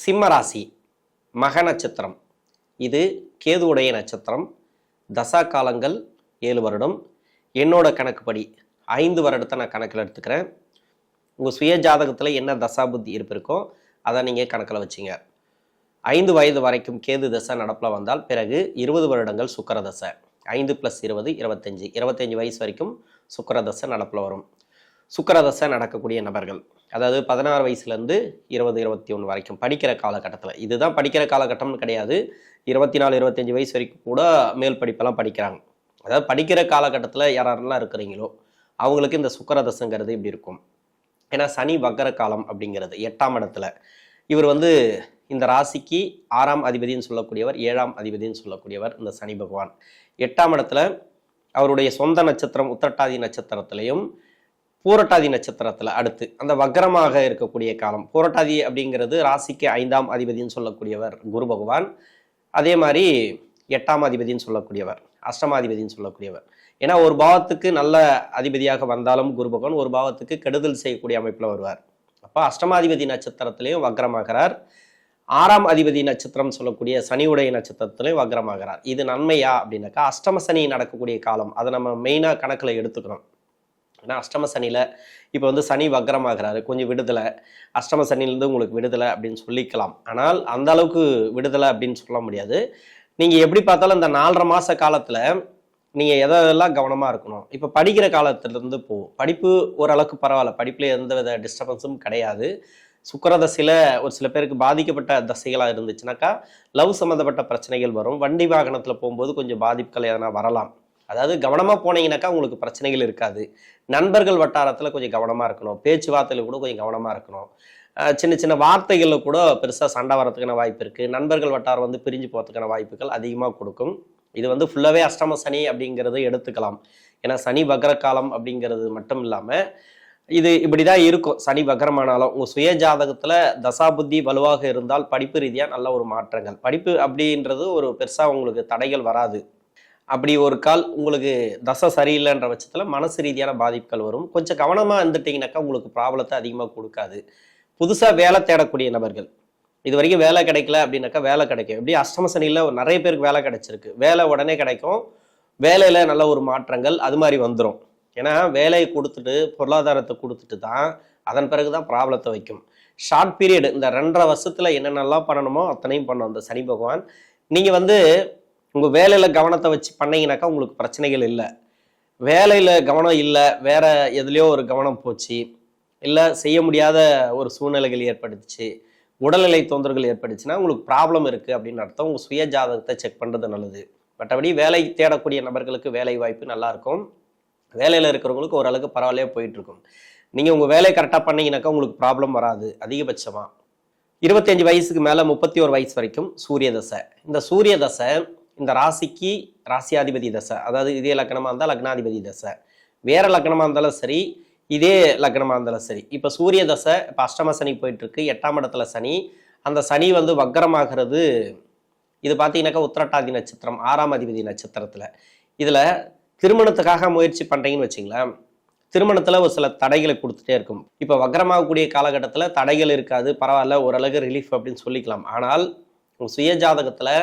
சிம்மராசி மக நட்சத்திரம். இது கேதுவுடைய நட்சத்திரம். தசா காலங்கள் ஏழு வருடம். என்னோட கணக்குப்படி ஐந்து வருடத்தை நான் கணக்கில் எடுத்துக்கிறேன். உங்கள் சுய ஜாதகத்தில் என்ன தசா புத்தி இருப்பிருக்கோ அதை நீங்கள் கணக்கில் வச்சிங்க. ஐந்து வயது வரைக்கும் கேது தசை நடப்பில் வந்தால் பிறகு இருபது வருடங்கள் சுக்கர தசை. ஐந்து ப்ளஸ் இருபது இருபத்தஞ்சி. இருபத்தஞ்சி வயசு வரைக்கும் சுக்கர தசை நடப்பில் வரும். சுக்கரதசை நடக்கக்கூடிய நபர்கள். அதாவது பதினாறு வயசுலேருந்து இருபது இருபத்தி ஒன்று வரைக்கும் படிக்கிற காலகட்டத்தில். இதுதான் படிக்கிற காலகட்டம்னு கிடையாது. இருபத்தி நாலு இருபத்தஞ்சி வயசு வரைக்கும் கூட மேல் படிப்பெல்லாம் படிக்கிறாங்க. அதாவது படிக்கிற காலகட்டத்தில் யாரெல்லாம் இருக்கிறீங்களோ அவங்களுக்கு இந்த சுக்கரதசங்கிறது இப்படி இருக்கும். ஏன்னா சனி வக்கர காலம் அப்படிங்கிறது எட்டாம் இடத்துல. இவர் வந்து இந்த ராசிக்கு ஆறாம் அதிபதின்னு சொல்லக்கூடியவர் ஏழாம் அதிபதின்னு சொல்லக்கூடியவர் இந்த சனி பகவான். எட்டாம் இடத்துல அவருடைய சொந்த நட்சத்திரம் உத்தட்டாதி நட்சத்திரத்திலையும் பூரட்டாதி நட்சத்திரத்தில் அடுத்து அந்த வக்ரமாக இருக்கக்கூடிய காலம். பூரட்டாதி அப்படிங்கிறது ராசிக்கு ஐந்தாம் அதிபதின்னு சொல்லக்கூடியவர் குரு பகவான். அதே மாதிரி எட்டாம் அதிபதின்னு சொல்லக்கூடியவர் அஷ்டமாதிபதின்னு சொல்லக்கூடியவர். ஏன்னா ஒரு பாவத்துக்கு நல்ல அதிபதியாக வந்தாலும் குரு பகவான் ஒரு பாவத்துக்கு கெடுதல் செய்யக்கூடிய அமைப்பில் வருவார். அப்போ அஷ்டமாதிபதி நட்சத்திரத்திலையும் வக்ரமாகிறார். ஆறாம் அதிபதி நட்சத்திரம் சொல்லக்கூடிய சனியுடைய நட்சத்திரத்திலையும் வக்ரமாகிறார். இது நன்மையா அப்படின்னாக்கா அஷ்டம சனி நடக்கக்கூடிய காலம். அதை நம்ம மெயினாக கணக்கில் எடுத்துக்கிறோம் ஆனால் அஷ்டம சனியில் இப்போ வந்து சனி வக்ரமாகிறாரு. கொஞ்சம் விடுதலை. அஷ்டம சனிலேருந்து உங்களுக்கு விடுதலை அப்படின்னு சொல்லிக்கலாம். ஆனால் அந்த அளவுக்கு விடுதலை அப்படின்னு சொல்ல முடியாது. நீங்கள் எப்படி பார்த்தாலும் இந்த நாலரை மாத காலத்தில் நீங்கள் எதெல்லாம் கவனமாக இருக்கணும்? இப்போ படிக்கிற காலத்துலேருந்து போகும் படிப்பு ஓரளவுக்கு பரவாயில்ல. படிப்பில் எந்த வித டிஸ்டர்பன்ஸும் கிடையாது. சுக்கர தசையில் ஒரு சில பேருக்கு பாதிக்கப்பட்ட தசைகளாக இருந்துச்சுனாக்கா லவ் சம்மந்தப்பட்ட பிரச்சனைகள் வரும். வண்டி வாகனத்தில் போகும்போது கொஞ்சம் பாதிப்புகள் எதனா வரலாம். அதாவது கவனமாக போனீங்கன்னாக்கா உங்களுக்கு பிரச்சனைகள் இருக்காது. நண்பர்கள் வட்டாரத்தில் கொஞ்சம் கவனமாக இருக்கணும். பேச்சுவார்த்தையில் கூட கொஞ்சம் கவனமாக இருக்கணும். சின்ன சின்ன வார்த்தைகளில் கூட பெருசாக சண்டை வரத்துக்கான வாய்ப்பு இருக்குது நண்பர்கள் வட்டாரம் வந்து பிரிஞ்சு போகிறதுக்கான வாய்ப்புகள் அதிகமாக கொடுக்கும். இது வந்து ஃபுல்லாகவே அஷ்டம சனி அப்படிங்கிறத எடுத்துக்கலாம். ஏன்னா சனி வக்ர காலம் அப்படிங்கிறது மட்டும் இல்லாமல் இது இப்படி தான் இருக்கும். சனி வக்ரமானாலும் உங்கள் சுய ஜாதகத்தில் தசாபுத்தி வலுவாக இருந்தால் படிப்பு ரீதியாக நல்ல ஒரு மாற்றங்கள். படிப்பு அப்படின்றது ஒரு பெருசாக உங்களுக்கு தடைகள் வராது. அப்படி ஒரு கால் உங்களுக்கு தசை சரியில்லைன்ற பட்சத்தில் மனசு ரீதியான பாதிப்புகள் வரும். கொஞ்சம் கவனமாக இருந்துட்டீங்கன்னாக்கா உங்களுக்கு ப்ராப்ளத்தை அதிகமாக கொடுக்காது. புதுசாக வேலை தேடக்கூடிய நபர்கள். இது வரைக்கும் வேலை கிடைக்கல அப்படின்னாக்கா வேலை கிடைக்கும். எப்படி அஷ்டம சனியில் நிறைய பேருக்கு வேலை கிடைச்சிருக்கு. வேலை உடனே கிடைக்கும். வேலையில் நல்ல ஒரு மாற்றங்கள் அது மாதிரி வந்துடும் ஏன்னா வேலையை கொடுத்துட்டு பொருளாதாரத்தை கொடுத்துட்டு தான் அதன் பிறகு தான் ப்ராப்ளத்தை வைக்கும். ஷார்ட் பீரியடு இந்த ரெண்டரை வருஷத்தில் என்னென்னலாம் பண்ணணுமோ அத்தனையும் பண்ணும் அந்த சனி பகவான். நீங்கள் வந்து உங்கள் வேலையில் கவனத்தை வச்சு பண்ணிங்கனாக்கா உங்களுக்கு பிரச்சனைகள் இல்லை. வேலையில் கவனம் இல்லை வேற எதுலேயோ ஒரு கவனம் போச்சு இல்லை செய்ய முடியாத ஒரு சூழ்நிலைகள் ஏற்பட்டுச்சு உடல்நிலை தொந்தரவுகள் ஏற்பட்டுச்சுன்னா உங்களுக்கு ப்ராப்ளம் இருக்குது அப்படின்னு அர்த்தம். உங்கள் சுய ஜாதகத்தை செக் பண்ணுறது நல்லது. மற்றபடி வேலை தேடக்கூடிய நபர்களுக்கு வேலை வாய்ப்பு நல்லாயிருக்கும் வேலையில் இருக்கிறவங்களுக்கு ஓரளவுக்கு பரவாயில்லையே போயிட்டுருக்கும் நீங்கள் உங்கள் வேலையை கரெக்டாக பண்ணிங்கனாக்கா உங்களுக்கு ப்ராப்ளம் வராது அதிகபட்சமாக இருபத்தஞ்சு வயசுக்கு மேலே முப்பத்தி ஒரு வயசு வரைக்கும் சூரிய தசை. இந்த சூரிய தசை இந்த ராசிக்கு ராசியாதிபதி தசை. அதாவது இதே லக்னமாக இருந்தால் லக்னாதிபதி தசை. வேற லக்னமாக இருந்தாலும் சரி இதே லக்னமாக இருந்தாலும் சரி. இப்போ சூரிய தசை இப்போ அஷ்டம சனி போயிட்டுருக்கு எட்டாம் இடத்துல சனி. அந்த சனி வந்து வக்கரமாகிறது இது பார்த்தீங்கன்னாக்கா உத்திரட்டாதி நட்சத்திரம் ஆறாம் அதிபதி நட்சத்திரத்தில். இதில் திருமணத்துக்காக முயற்சி பண்ணுறீங்கன்னு வச்சிங்களேன் திருமணத்தில் ஒரு சில தடைகளை கொடுத்துட்டே இருக்கும். இப்போ வக்கரமாகக்கூடிய காலகட்டத்தில் தடைகள் இருக்காது பரவாயில்ல ஓரளவுக்கு ரிலீஃப் அப்படின்னு சொல்லிக்கலாம். ஆனால் உங்க சுய ஜாதகத்தில்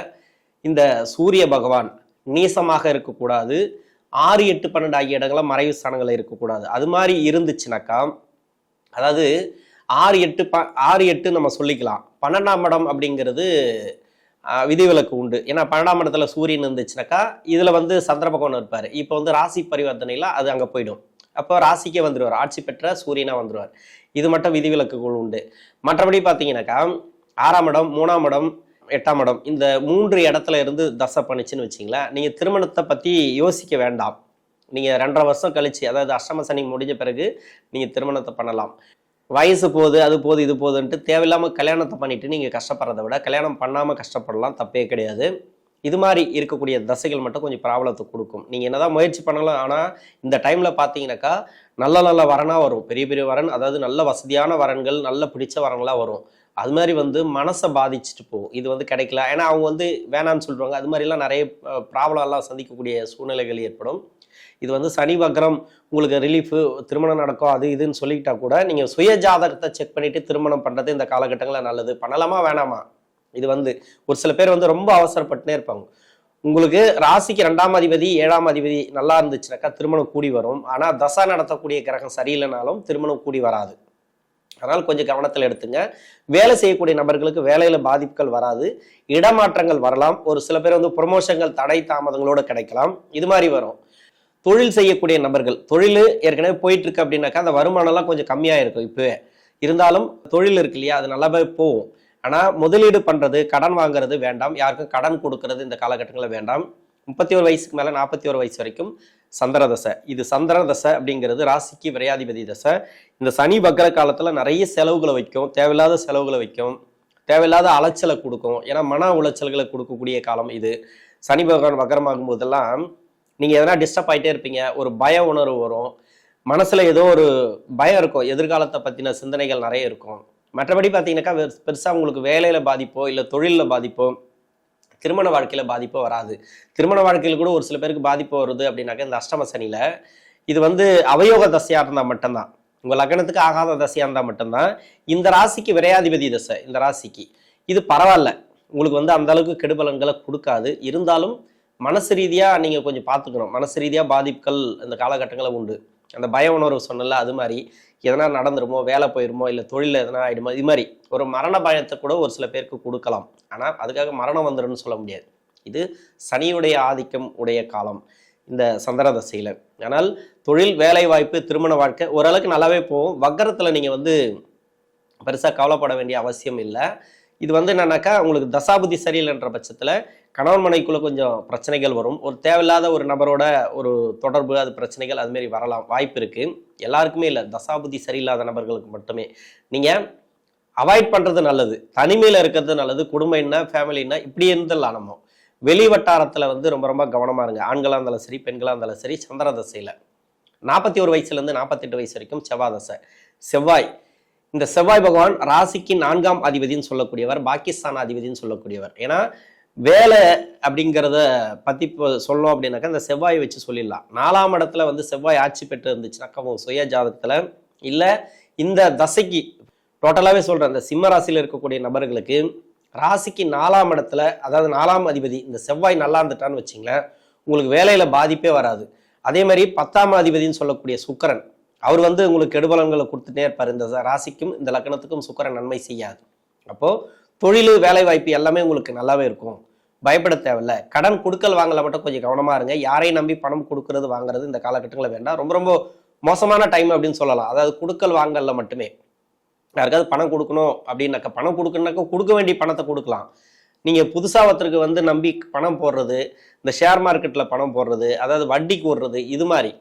இந்த சூரிய பகவான் நீசமாக இருக்கக்கூடாது. ஆறு எட்டு பன்னெண்டு ஆகிய இடங்களில் மறைவு ஸ்தானங்கள் இருக்கக்கூடாது. அது மாதிரி இருந்துச்சுனாக்கா அதாவது ஆறு எட்டு ப ஆறு எட்டு நம்ம சொல்லிக்கலாம். பன்னெண்டாம் இடம் அப்படிங்கிறது விதிவிலக்கு உண்டு. ஏன்னா பன்னெண்டாம் இடத்துல சூரியன் இருந்துச்சுனாக்கா இதில் வந்து சந்திர பகவான் இருப்பார். இப்போ வந்து ராசி பரிவர்த்தனையில் அது அங்கே போயிடும். அப்போ ராசிக்கே வந்துடுவார் ஆட்சி பெற்ற சூரியனாக வந்துடுவார் இது மட்டும் விதிவிலக்குகள் உண்டு. மற்றபடி பார்த்தீங்கன்னாக்கா ஆறாம் இடம் மூணாம் இடம் எட்டாம் இடம். இந்த மூன்று இடத்துல இருந்து தசை பண்ணிச்சுன்னு வச்சிங்களேன். நீங்கள் திருமணத்தை பற்றி யோசிக்க வேண்டாம். நீங்கள் ரெண்டரை வருஷம் கழிச்சு அதாவது அஷ்டம சனி முடிஞ்ச பிறகு நீங்கள் திருமணத்தை பண்ணலாம். வயசு போகுது அது போகுது இது போகுதுன்ட்டு தேவையில்லாமல் கல்யாணத்தை பண்ணிட்டு நீங்கள் கஷ்டப்படுறதை விட கல்யாணம் பண்ணாமல் கஷ்டப்படலாம் தப்பே கிடையாது. இது மாதிரி இருக்கக்கூடிய தசைகள் மட்டும் கொஞ்சம் ப்ராப்ளத்தை கொடுக்கும். நீங்கள் என்னதான் முயற்சி பண்ணலாம் ஆனால் இந்த டைமில் பார்த்தீங்கன்னாக்கா நல்ல நல்ல வரனாக வரும். பெரிய பெரிய வரன் அதாவது நல்ல வசதியான வரன்கள் நல்ல பிடிச்ச வரன்களாக வரும். அது மாதிரி வந்து மனசை பாதிச்சுட்டு போகும். இது வந்து கிடைக்கல. ஏன்னா அவங்க வந்து வேணான்னு சொல்கிறாங்க அது மாதிரிலாம் நிறைய ப்ராப்ளம் எல்லாம் சந்திக்கக்கூடிய சூழ்நிலைகள் ஏற்படும். இது வந்து சனி வக்ரம் உங்களுக்கு ரிலீஃபு திருமணம் நடக்கும் அது இதுன்னு சொல்லிக்கிட்டா கூட நீங்கள் சுய ஜாதகத்தை செக் பண்ணிவிட்டு திருமணம் பண்ணுறது இந்த காலகட்டங்களில் நல்லது. பண்ணலாமா வேணாமா? இது வந்து ஒரு சில பேர் வந்து ரொம்ப அவசரப்பட்டுனே இருப்பாங்க. உங்களுக்கு ராசிக்கு ரெண்டாம் அதிபதி ஏழாம் அதிபதி நல்லா இருந்துச்சுனாக்கா திருமணம் கூடி வரும். ஆனால் தசா நடத்தக்கூடிய கிரகம் சரியில்லைனாலும் திருமணம் கூடி வராது. அதனால் கொஞ்சம் கவனத்தில் எடுத்துங்க. வேலை செய்யக்கூடிய நபர்களுக்கு வேலையில் பாதிப்புகள் வராது. இடமாற்றங்கள் வரலாம். ஒரு சில பேர் வந்து ப்ரொமோஷன்கள் தடை தாமதங்களோடு கிடைக்கலாம். இது மாதிரி வரும். தொழில் செய்யக்கூடிய நபர்கள் தொழில் ஏற்கனவே போயிட்டு இருக்கு அப்படின்னாக்கா அந்த வருமானம்லாம் கொஞ்சம் கம்மியாக இருக்கும் இப்போவே. இருந்தாலும் தொழில் இருக்கு இல்லையா அது நல்லாவே போகும். ஆனால் முதலீடு பண்ணுறது கடன் வாங்குறது வேண்டாம். யாருக்கும் கடன் கொடுக்கறது இந்த காலகட்டங்களில் வேண்டாம். முப்பத்தி ஒரு வயசுக்கு மேலே நாற்பத்தி ஒரு வயசு வரைக்கும் சந்திர தசை. இது சந்திர தசை அப்படிங்கிறது ராசிக்கு விரையாதிபதி தசை. இந்த சனி பக்ர காலத்தில் நிறைய செலவுகளை வைக்கும். தேவையில்லாத செலவுகளை வைக்கும். தேவையில்லாத அலைச்சலை கொடுக்கும். ஏன்னா மன உளைச்சல்களை கொடுக்கக்கூடிய காலம் இது. சனி பகவான் வக்கரமாகும் போதெல்லாம் நீங்கள் எதனா டிஸ்டர்ப் ஆகிட்டே இருப்பீங்க. ஒரு பய உணர்வு வரும். மனசில் ஏதோ ஒரு பயம் இருக்கும். எதிர்காலத்தை பற்றின சிந்தனைகள் நிறைய இருக்கும். மற்றபடி பார்த்தீங்கன்னாக்கா பெருசாக உங்களுக்கு வேலையில் பாதிப்போ இல்லை தொழிலில் பாதிப்போ திருமண வாழ்க்கையில் பாதிப்பு வராது. திருமண வாழ்க்கையில் கூட ஒரு சில பேருக்கு பாதிப்பு வருது அப்படின்னாக்கா இந்த அஷ்டம சனியில் இது வந்து அவயோக தசையாக இருந்தால் மட்டும்தான். உங்கள் லக்னத்துக்கு ஆகாத தசையாக இருந்தால் மட்டும்தான். இந்த ராசிக்கு விரையாதிபதி தசை இந்த ராசிக்கு. இது பரவாயில்ல. உங்களுக்கு வந்து அந்த அளவுக்கு கெடுபலன்களை கொடுக்காது. இருந்தாலும் மனசு ரீதியாக நீங்கள் கொஞ்சம் பார்த்துக்கணும். மனசு ரீதியாக பாதிப்புகள் இந்த காலகட்டங்களில் உண்டு. அந்த பய உணர்வு சொன்னல அது மாதிரி. எதனா நடந்துருமோ வேலை போயிருமோ இல்லை தொழிலில் எதனா ஆயிடுமோ இது மாதிரி. ஒரு மரண பயத்தை கூட ஒரு சில பேருக்கு கொடுக்கலாம். ஆனால் அதுக்காக மரணம் வந்துடும்னு சொல்ல முடியாது. இது சனியுடைய ஆதிக்கம் உடைய காலம் இந்த சந்திர தசையில். ஆனால் தொழில் வேலை வாய்ப்பு திருமண வாழ்க்கை ஓரளவுக்கு நல்லாவே போகும். வக்கரத்தில் நீங்கள் வந்து பெருசாக கவலைப்பட வேண்டிய அவசியம் இல்லை. இது வந்து என்னன்னாக்கா உங்களுக்கு தசாபுதி சரியில்லைன்ற பட்சத்தில் கணவன் மனைக்குள்ள கொஞ்சம் பிரச்சனைகள் வரும். ஒரு தேவையில்லாத ஒரு நபரோட ஒரு தொடர்பு அது பிரச்சனைகள் அதுமாரி வரலாம். வாய்ப்பு இருக்கு. எல்லாருக்குமே இல்லை. தசாபுதி சரியில்லாத நபர்களுக்கு மட்டுமே. நீங்க அவாய்ட் பண்றது நல்லது. தனிமையில் இருக்கிறது நல்லது. குடும்பம் என்ன ஃபேமிலின்னா இப்படி இருந்துடலாம் நம்ம. வெளி வட்டாரத்தில் வந்து ரொம்ப ரொம்ப கவனமாக இருங்க. ஆண்களாக இருந்தாலும் சரி பெண்களாக இருந்தாலும் சரி சந்திர தசையில். நாற்பத்தி ஒரு வயசுலேருந்து நாற்பத்தெட்டு வயசு வரைக்கும் செவ்வாய் தசை. செவ்வாய். இந்த செவ்வாய் பகவான் ராசிக்கு நான்காம் அதிபதினு சொல்லக்கூடியவர் பாகிஸ்தான் அதிபதினு சொல்லக்கூடியவர். ஏன்னா வேலை அப்படிங்கிறத பற்றி இப்போ சொல்லணும் அப்படின்னாக்கா இந்த செவ்வாயை வச்சு சொல்லிடலாம். நாலாம் இடத்துல வந்து செவ்வாய் ஆட்சி பெற்று இருந்துச்சுனாக்கா சுய ஜாதகத்தில் இல்லை இந்த தசைக்கு டோட்டலாகவே சொல்கிறேன் இந்த சிம்ம ராசியில் இருக்கக்கூடிய நபர்களுக்கு ராசிக்கு நாலாம் இடத்துல அதாவது நாலாம் அதிபதி இந்த செவ்வாய் நல்லா இருந்துட்டான்னு வச்சிங்களேன் உங்களுக்கு வேலையில் பாதிப்பே வராது. அதே மாதிரி பத்தாம் அதிபதினு சொல்லக்கூடிய சுக்கரன் அவர் வந்து உங்களுக்கு கெடுபலன்களை கொடுத்துட்டே இருப்பார். இந்த ராசிக்கும் இந்த லக்னத்துக்கும் சுக்கரன் நன்மை செய்யாது. அப்போது தொழில் வேலைவாய்ப்பு எல்லாமே உங்களுக்கு நல்லாவே இருக்கும். பயப்பட தேவையில்ல. கடன் கொடுக்கல் வாங்கல மட்டும் கொஞ்சம் கவனமா இருங்க. யாரையும் நம்பி பணம் கொடுக்கறது வாங்குறது இந்த காலகட்டங்களில் வேண்டாம். ரொம்ப ரொம்ப மோசமான டைம் அப்படின்னு சொல்லலாம். அதாவது கொடுக்கல் வாங்கல மட்டுமே. யாருக்காவது பணம் கொடுக்கணும் அப்படின்னாக்கா பணம் கொடுக்கணுனாக்கா கொடுக்க வேண்டிய பணத்தை கொடுக்கலாம். நீங்கள் புதுசாக ஒருத்தருக்கு வந்து நம்பி பணம் போடுறது இந்த ஷேர் மார்க்கெட்டில் பணம் போடுறது அதாவது வட்டிக்கு விடுறது இது மாதிரி.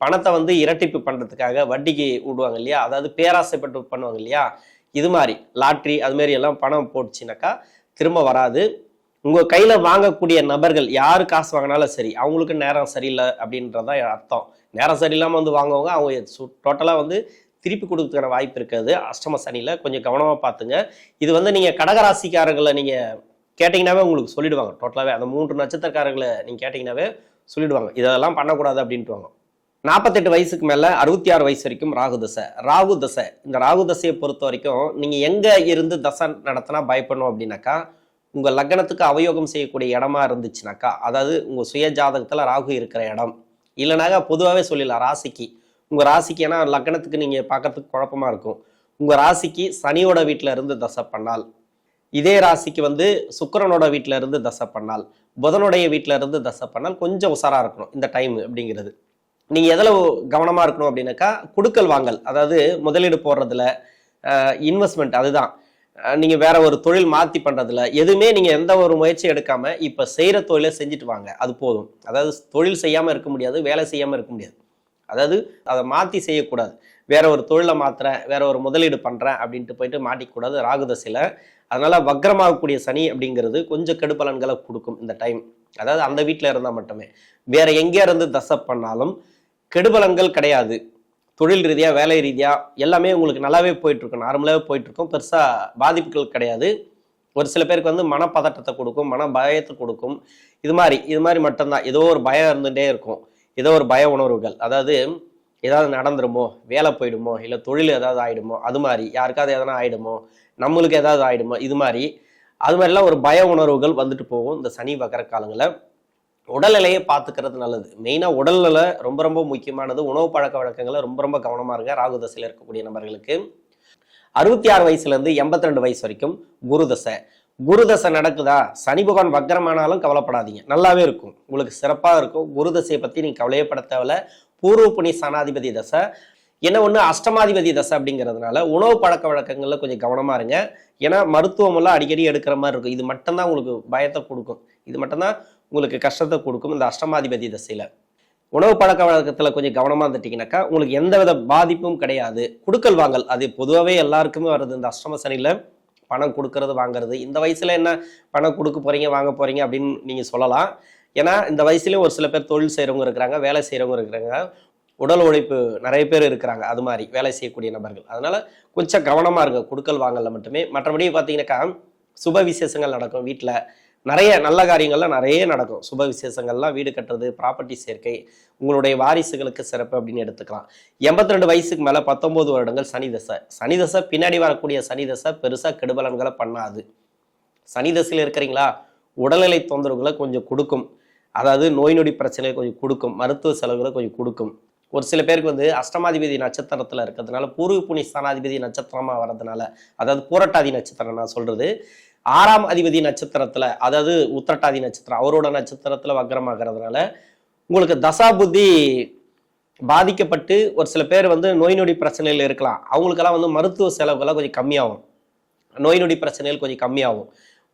பணத்தை வந்து இரட்டிப்பு பண்ணுறதுக்காக வட்டிக்கு விடுவாங்க இல்லையா? அதாவது பேராசைப்பட்டு பண்ணுவாங்க இல்லையா? இது மாதிரி லாட்ரி அது மாதிரி எல்லாம் பணம் போட்டுச்சுனாக்கா திரும்ப வராது. உங்கள் கையில் வாங்கக்கூடிய நபர்கள் யார் காசு வாங்கினாலும் சரி அவங்களுக்கு நேரம் சரியில்லை அப்படின்றதான் அர்த்தம். நேரம் சரியில்லாமல் வந்து வாங்குவாங்க அவங்க டோட்டலாக வந்து திருப்பி கொடுக்கறதுக்கான வாய்ப்பு இருக்காது. அஷ்டம சனியில் கொஞ்சம் கவனமாக பார்த்துங்க. இது வந்து நீங்கள் கடகராசிக்காரர்களை நீங்கள் கேட்டிங்கனாவே உங்களுக்கு சொல்லிடுவாங்க. டோட்டலாகவே அந்த மூன்று நட்சத்திரக்காரர்களை நீங்கள் கேட்டிங்கனாவே சொல்லிடுவாங்க. இதெல்லாம் பண்ணக்கூடாது அப்படின்ட்டுவாங்க நாற்பத்தெட்டு வயசுக்கு மேலே அறுபத்தி ஆறு வயசு வரைக்கும் ராகு தசை. ராகு தசை. இந்த ராகு தசையை பொறுத்த வரைக்கும் நீங்கள் எங்கே இருந்து தசை நடத்தினா பயப்படணும் அப்படின்னாக்கா உங்கள் லக்னத்துக்கு அவயோகம் செய்யக்கூடிய இடமா இருந்துச்சுனாக்கா அதாவது உங்கள் சுய ஜாதகத்தில் ராகு இருக்கிற இடம். இல்லைனாக்கா பொதுவாகவே சொல்லிடலாம் ராசிக்கு. உங்கள் ராசிக்கு ஏன்னா லக்னத்துக்கு நீங்கள் பார்க்கறதுக்கு குழப்பமா இருக்கும். உங்கள் ராசிக்கு சனியோட வீட்டில் இருந்து தசை பண்ணால் இதே ராசிக்கு வந்து சுக்கரனோட வீட்டில் இருந்து தசை பண்ணால் புதனுடைய வீட்டில் இருந்து தசை பண்ணால் கொஞ்சம் உசாராக இருக்கணும் இந்த டைம் அப்படிங்கிறது. நீங்கள் எதில் கவனமாக இருக்கணும் அப்படின்னாக்கா குடுக்கல் வாங்கல். அதாவது முதலீடு போடுறதுல இன்வெஸ்ட்மெண்ட் அதுதான். நீங்கள் வேற ஒரு தொழில் மாற்றி பண்ணுறதுல எதுவுமே நீங்கள் எந்த ஒரு முயற்சியும் எடுக்காம இப்போ செய்கிற தொழிலை செஞ்சுட்டு வாங்க. அது போதும். அதாவது தொழில் செய்யாமல் இருக்க முடியாது வேலை செய்யாமல் இருக்க முடியாது. அதாவது அதை மாற்றி செய்யக்கூடாது. வேற ஒரு தொழிலை மாத்துறேன் வேற ஒரு முதலீடு பண்ணுறேன் அப்படின்ட்டு போயிட்டு மாட்டிக்கூடாது ராகுதசையில் அதனால வக்ரமாகக்கூடிய சனி அப்படிங்கிறது கொஞ்சம் கெடுபலன்களை கொடுக்கும் இந்த டைம் அதாவது அந்த வீட்டில் இருந்தால் மட்டுமே. வேற எங்கே இருந்து தசை பண்ணாலும் கெடுபலன்கள் கிடையாது. தொழில் ரீதியாக வேலை ரீதியாக எல்லாமே உங்களுக்கு நல்லாவே போயிட்டுருக்கும். நார்மலாகவே போயிட்டுருக்கும். பெருசாக பாதிப்புகள் கிடையாது. ஒரு சில பேருக்கு வந்து மனப்பதட்டத்தை கொடுக்கும் மன பயத்தை கொடுக்கும். இது மாதிரி இது மாதிரி மட்டும்தான். ஏதோ ஒரு பயம் இருந்துகிட்டே இருக்கும். ஏதோ ஒரு பய உணர்வுகள். அதாவது ஏதாவது நடந்துருமோ வேலை போயிடுமோ இல்லை தொழில் ஏதாவது ஆகிடுமோ அது மாதிரி. யாருக்காவது எதனா ஆயிடுமோ நம்மளுக்கு ஏதாவது ஆகிடுமோ இது மாதிரி. அது மாதிரிலாம் ஒரு பய உணர்வுகள் வந்துட்டு போகும் இந்த சனி வகர காலங்களில். உடல்நிலையை பார்த்துக்கிறது நல்லது. மெயினாக உடல்நிலை ரொம்ப ரொம்ப முக்கியமானது. உணவு பழக்க வழக்கங்களை ரொம்ப ரொம்ப கவனமாக இருங்க. ராகு தசையில் இருக்கக்கூடிய நபர்களுக்கு. அறுபத்தி ஆறு வயசுலேருந்து எண்பத்தி ரெண்டு வயசு வரைக்கும் குரு தசை. குரு தசை நடக்குதா? சனி பகவான் வக்கரமானாலும் கவலைப்படாதீங்க. நல்லாவே இருக்கும். உங்களுக்கு சிறப்பாக இருக்கும். குரு தசையை பற்றி நீங்கள் கவலையப்பட தேவையில்ல. பூர்வ புனி சனாதிபதி தசை. என்ன ஒன்று அஷ்டமாதிபதி தசை அப்படிங்கிறதுனால உணவு பழக்க வழக்கங்களில் கொஞ்சம் கவனமாக இருங்க. ஏன்னா மருத்துவமெல்லாம் அடிக்கடி எடுக்கிற மாதிரி இருக்கும். இது மட்டும்தான் உங்களுக்கு பயத்தை கொடுக்கும். இது மட்டும்தான் உங்களுக்கு கஷ்டத்தை கொடுக்கும் இந்த அஷ்டமாதிபதி தசையில். உணவு பழக்க வழக்கத்தில் கொஞ்சம் கவனமாக இருந்துட்டீங்கன்னாக்கா உங்களுக்கு எந்தவித பாதிப்பும் கிடையாது. குடுக்கல் வாங்கல் அது பொதுவாகவே எல்லாருக்குமே வருது. இந்த அஷ்டம சனியில் பணம் கொடுக்கறது வாங்குறது. இந்த வயசுல என்ன பணம் கொடுக்க போறீங்க வாங்க போறீங்க அப்படின்னு நீங்க சொல்லலாம். ஏன்னா இந்த வயசுலயும் ஒரு சில பேர் தொழில் செய்கிறவங்க இருக்கிறாங்க வேலை செய்கிறவங்க இருக்கிறாங்க. உடல் உழைப்பு நிறைய பேர் இருக்கிறாங்க அது மாதிரி வேலை செய்யக்கூடிய நபர்கள். அதனால கொஞ்சம் கவனமா இருங்க. குடுக்கல் வாங்கல மட்டுமே. மற்றபடி பார்த்தீங்கன்னாக்கா சுப விசேஷங்கள் நடக்கும் வீட்டில் நிறைய நல்ல காரியங்கள்லாம் நிறைய நடக்கும். சுப விசேஷங்கள்லாம் வீடு கட்டுறது ப்ராப்பர்ட்டி சேர்க்கை உங்களுடைய வாரிசுகளுக்கு சிறப்பு அப்படின்னு எடுத்துக்கலாம். எண்பத்தி ரெண்டு வயசுக்கு மேலே பத்தொம்போது வருடங்கள் சனி தசை. சனி தசை பின்னாடி வரக்கூடிய சனி தசை பெருசாக கெடுபலன்களை பண்ணாது. சனி தசையில் இருக்கிறீங்களா? உடல்நிலை தொந்தரவுகளை கொஞ்சம் கொடுக்கும். அதாவது நோய் நொடி பிரச்சனை கொஞ்சம் கொடுக்கும். மருத்துவ செலவுகளை கொஞ்சம் கொடுக்கும். ஒரு சில பேருக்கு வந்து அஷ்டமாதிபதி நட்சத்திரத்தில் இருக்கிறதுனால பூர்வ புனி ஸ்தானாதிபதி நட்சத்திரமாக வர்றதுனால அதாவது பூரட்டாதி நட்சத்திரம் நான் சொல்கிறது ஆறாம் அதிபதி நட்சத்திரத்துல அதாவது உத்திரட்டாதி நட்சத்திரம் அவரோட நட்சத்திரத்துல வக்கரமாகிறதுனால உங்களுக்கு தசா புத்தி பாதிக்கப்பட்டு ஒரு சில பேர் வந்து நோய் நொடி பிரச்சனைகள் இருக்கலாம். அவங்களுக்கெல்லாம் வந்து மருத்துவ செலவுகள்லாம் கொஞ்சம் கம்மியாகும். நோய் நொடி பிரச்சனைகள் கொஞ்சம் கம்மியாகும்.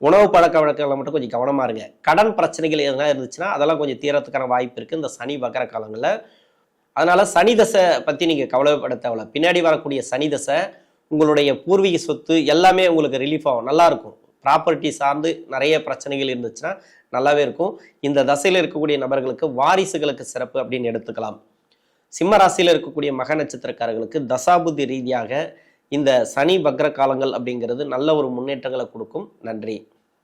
உணவு பழக்க வழக்கங்களை மட்டும் கொஞ்சம் கவனமாக இருங்க. கடன் பிரச்சனைகள் எதனா இருந்துச்சுன்னா அதெல்லாம் கொஞ்சம் தீரத்துக்கான வாய்ப்பு இருக்குது இந்த சனி வக்கர காலங்களில். அதனால் சனி தசை பற்றி நீங்கள் கவலைப்பட தேவையில்ல. பின்னாடி வரக்கூடிய சனி தசை உங்களுடைய பூர்வீக சொத்து எல்லாமே உங்களுக்கு ரிலீஃப் ஆகும். நல்லா இருக்கும். ப்ராப்பர்ட்டி சார்ந்து நிறைய பிரச்சனைகள் இருந்துச்சுன்னா நல்லாவே இருக்கும். இந்த தசையில் இருக்கக்கூடிய நபர்களுக்கு வாரிசுகளுக்கு சிறப்பு அப்படின்னு எடுத்துக்கலாம். சிம்ம ராசியில் இருக்கக்கூடிய மக நட்சத்திரக்காரர்களுக்கு தசாபுத்தி ரீதியாக இந்த சனி வக்ர காலங்கள் அப்படிங்கிறது நல்ல ஒரு முன்னேற்றங்களை கொடுக்கும். நன்றி.